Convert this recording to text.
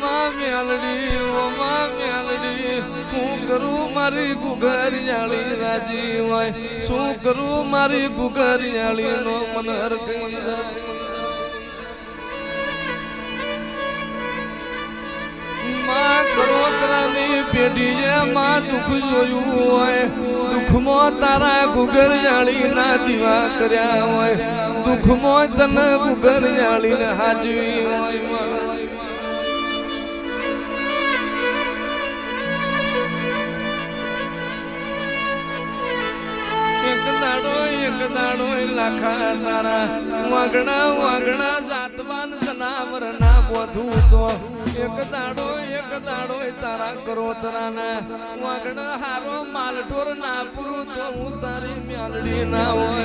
મા મ્યાલલી ઓ મા મ્યાલલી હું કરું મારી ગુગર્યાળી રાજી હોય શું કરું મારી ગુગર્યાળી નો મન હરકે રા મા કરો તને પેટીજે મા દુખ જોયું હોય દુખ મો તારા ગુગર્યાળી ના દીવા કર્યા હોય દુખ મો તને ગુગર્યાળી ને હાજી એક દાડો લાખા તારા વાગણા વાગણા જાતવાન સનાવર ના બોધું તો એક દાડો એક દાડો તારા કરો તરાના વાગણા હારો માલટોર ના પૂરું તો હું તારી મ્યાલડી ના હોય